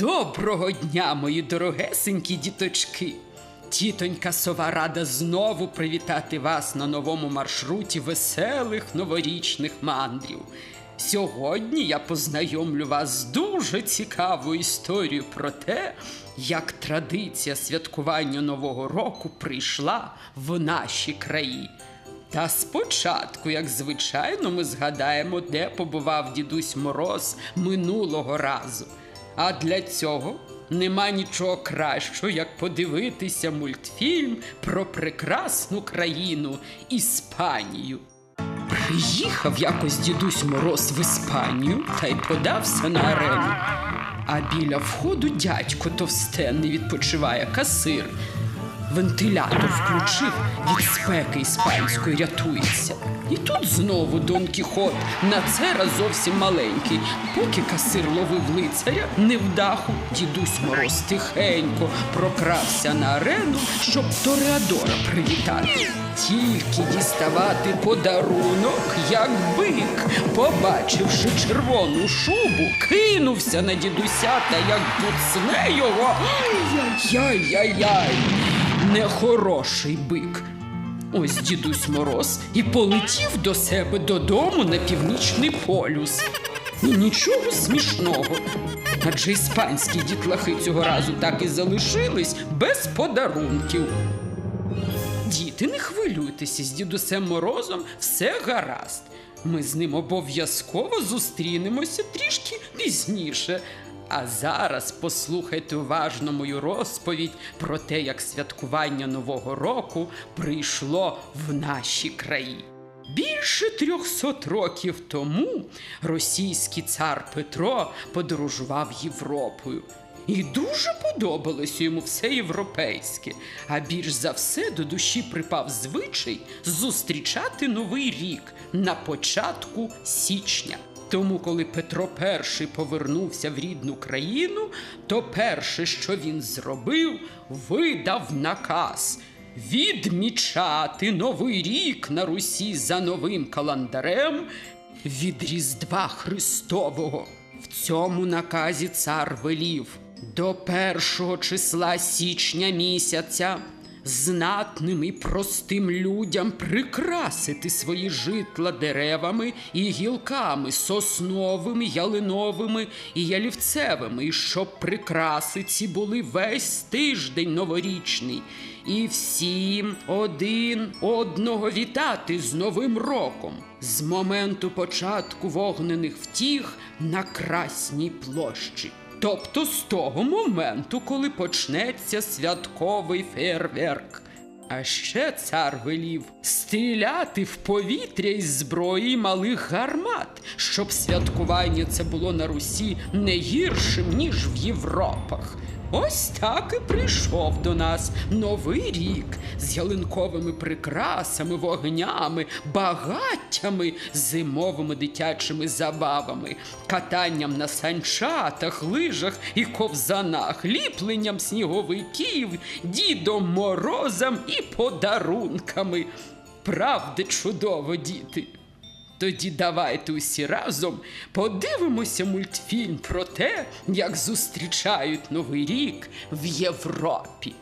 Доброго дня, мої дорогесенькі діточки! Тітонька сова рада знову привітати вас на новому маршруті веселих новорічних мандрів. Сьогодні я познайомлю вас з дуже цікавою історією про те, як традиція святкування Нового року прийшла в наші краї. Та спочатку, як звичайно, ми згадаємо, де побував дідусь Мороз минулого разу. А для цього нема нічого кращого, як подивитися мультфільм про прекрасну країну Іспанію. Приїхав якось дідусь Мороз в Іспанію та й подався на арену. А біля входу дядько товстенний відпочиває касир. Вентилятор включив від спеки іспанської рятується. І тут знову Дон Кіхот, на це раз зовсім маленький. Поки касир ловив лицаря невдаху, дідусь Мороз тихенько прокрався на арену, щоб Тореадора привітати. Тільки діставати подарунок, як бик, побачивши червону шубу, кинувся на дідуся та як буцне його. Ай-яй-яй-яй! Нехороший бик. Ось дідусь Мороз і полетів до себе додому на північний полюс. І нічого смішного. Адже іспанські дітлахи цього разу так і залишились без подарунків. Діти, не хвилюйтеся, з дідусем Морозом все гаразд. Ми з ним обов'язково зустрінемося трішки пізніше. А зараз послухайте уважно мою розповідь про те, як святкування Нового року прийшло в наші краї. Більше трьохсот років тому російський цар Петро подорожував Європою. І дуже подобалося йому все європейське. А більш за все до душі припав звичай зустрічати новий рік на початку січня. Тому, коли Петро І повернувся в рідну країну, то перше, що він зробив, видав наказ відмічати новий рік на Русі за новим календарем від Різдва Христового. В цьому наказі цар велів до першого числа січня місяця знатним і простим людям прикрасити свої житла деревами і гілками сосновими, ялиновими і ялівцевими, і щоб прикраси ці були весь тиждень новорічний, і всім один одного вітати з Новим роком з моменту початку вогнених втіх на Красній площі. Тобто з того моменту, коли почнеться святковий фейерверк. А ще цар велів стріляти в повітря із зброї малих гармат, щоб святкування це було на Русі не гіршим, ніж в Європах. Ось так і прийшов до нас новий рік з ялинковими прикрасами, вогнями, багаттями, зимовими дитячими забавами, катанням на санчатах, лижах і ковзанах, ліпленням сніговиків, дідом морозом і подарунками. Правда, чудово, діти. Тоді давайте усі разом подивимося мультфільм про те, як зустрічають Новий рік в Європі.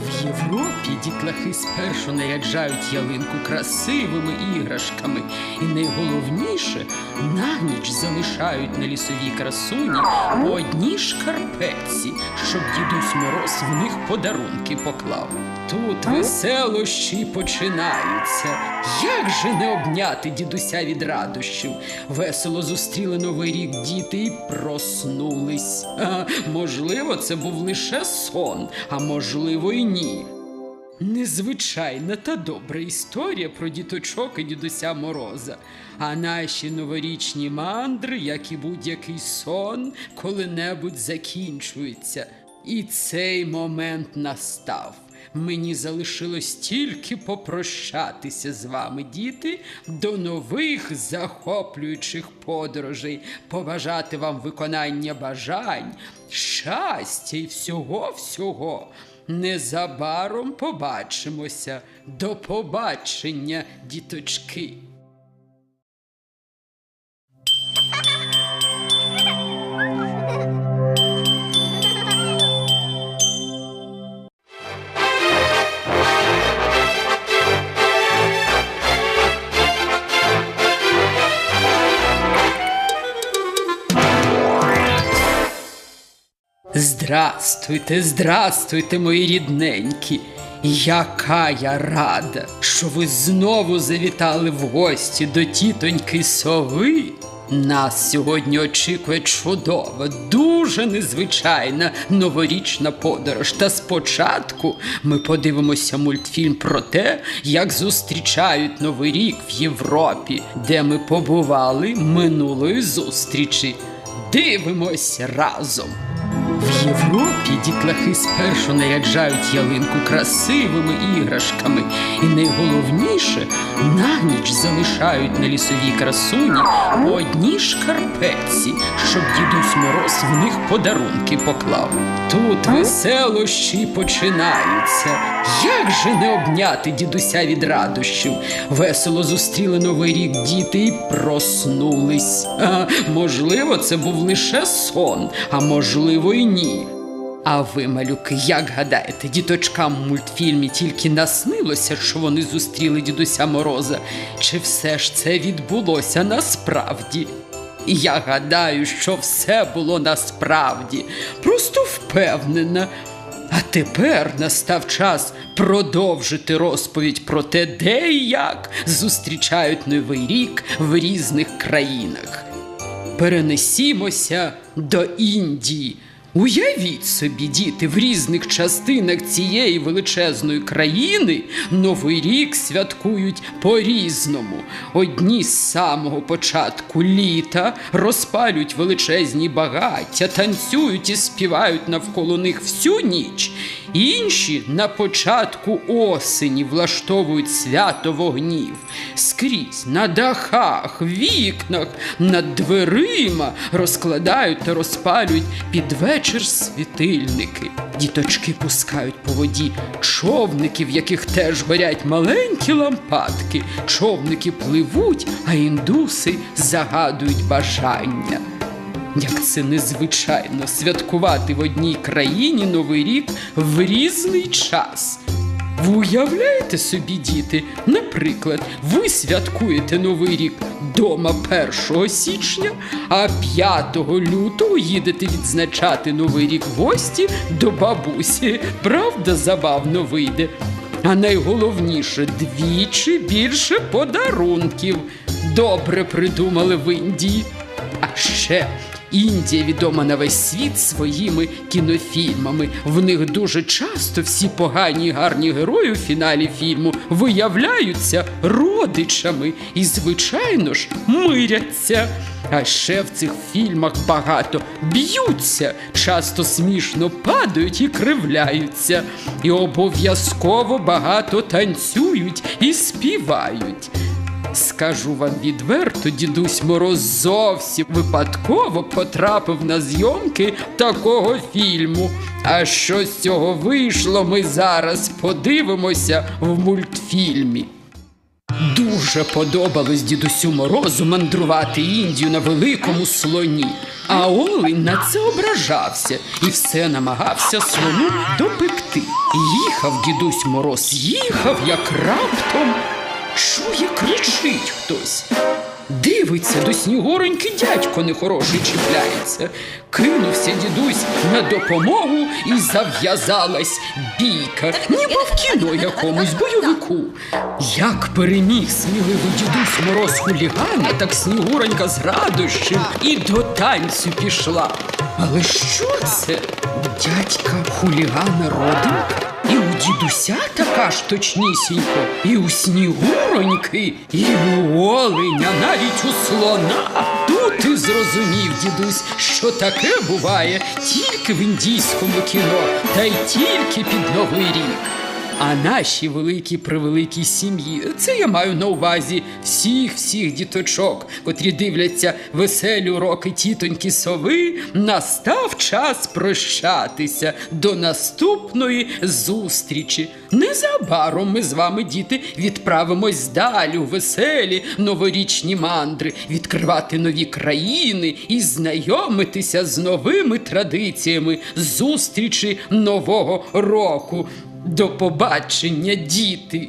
В Європі дітлахи спершу наряджають ялинку красивими іграшками, і найголовніше на ніч залишають на лісовій красуні по одній шкарпетці, щоб дідусь Мороз в них подарунки поклав. Тут веселощі починаються. Як же не обняти дідуся від радощів? Весело зустріли новий рік діти і проснулись. А, можливо, це був лише сон, а можливо, і ні. Незвичайна та добра історія про діточок і дідуся Мороза. А наші новорічні мандри, як і будь-який сон, коли-небудь закінчуються. І цей момент настав. Мені залишилось тільки попрощатися з вами, діти, до нових захоплюючих подорожей, побажати вам виконання бажань, щастя і всього-всього. Незабаром побачимося. До побачення, діточки. Здрастуйте, здрастуйте, мої рідненькі. Яка я рада, що ви знову завітали в гості до тітоньки сови. Нас сьогодні очікує чудова, дуже незвичайна новорічна подорож. Та спочатку ми подивимося мультфільм про те, як зустрічають Новий рік в Європі, де ми побували минулої зустрічі. Дивимось разом. В Європі дітлахи спершу наряджають ялинку красивими іграшками, і найголовніше на ніч залишають на лісовій красуні по одній шкарпетці, щоб дідусь Мороз в них подарунки поклав. Тут веселощі починаються. Як же не обняти дідуся від радощів? Весело зустріли новий рік діти і проснулись. А, можливо, це був лише сон, а можливо, і ні. А ви, малюки, як гадаєте, діточкам в мультфільмі тільки наснилося, що вони зустріли дідуся Мороза? Чи все ж це відбулося насправді? Я гадаю, що все було насправді, просто впевнена. А тепер настав час продовжити розповідь про те, де і як зустрічають новий рік в різних країнах. Перенесімося до Індії. Уявіть собі, діти, в різних частинах цієї величезної країни Новий рік святкують по-різному. Одні з самого початку літа розпалюють величезні багаття, танцюють і співають навколо них всю ніч. Інші на початку осені влаштовують свято вогнів. Скрізь на дахах, вікнах, над дверима розкладають та розпалюють під вечір світильники. Діточки пускають по воді човники, в яких теж горять маленькі лампадки. Човники пливуть, а індуси загадують бажання. Як це незвичайно святкувати в одній країні Новий рік в різний час. Ви уявляєте собі, діти? Наприклад, ви святкуєте Новий рік дома 1 січня, а 5 лютого їдете відзначати Новий рік в гості до бабусі. Правда, забавно вийде. А найголовніше двічі більше подарунків. Добре придумали в Індії. А ще Індія відома на весь світ своїми кінофільмами. В них дуже часто всі погані і гарні герої у фіналі фільму виявляються родичами і, звичайно ж, миряться. А ще в цих фільмах багато б'ються, часто смішно падають і кривляються, і обов'язково багато танцюють і співають. Скажу вам відверто, дідусь Мороз зовсім випадково потрапив на зйомки такого фільму. А що з цього вийшло, ми зараз подивимося в мультфільмі. Дуже подобалось дідусю Морозу мандрувати Індію на великому слоні. А Олень на це ображався і все намагався слону допекти. Їхав дідусь Мороз, їхав, як раптом. Кричить хтось. Дивиться, до снігороньки дядько нехороший чіпляється. Кинувся дідусь на допомогу і зав'язалась бійка, ніби в кіно якомусь бойовику. Як переміг сміливий дідусь мороз хулігана, так снігуронька з радощів і до танцю пішла. Але що це? Дядька хулігана родинка? Дідуся така ж точнісінько, і у снігуроньки, і у оленя, навіть у слона. Тут ти зрозумів дідусь, що таке буває тільки в індійському кіно, та й тільки під Новий рік. А наші великі превеликі сім'ї, це я маю на увазі всіх всіх діточок, котрі дивляться веселі уроки тітоньки сови, настав час прощатися до наступної зустрічі. Незабаром ми з вами, діти, відправимось далі у веселі новорічні мандри, відкривати нові країни і знайомитися з новими традиціями зустрічі нового року. До побачення, діти!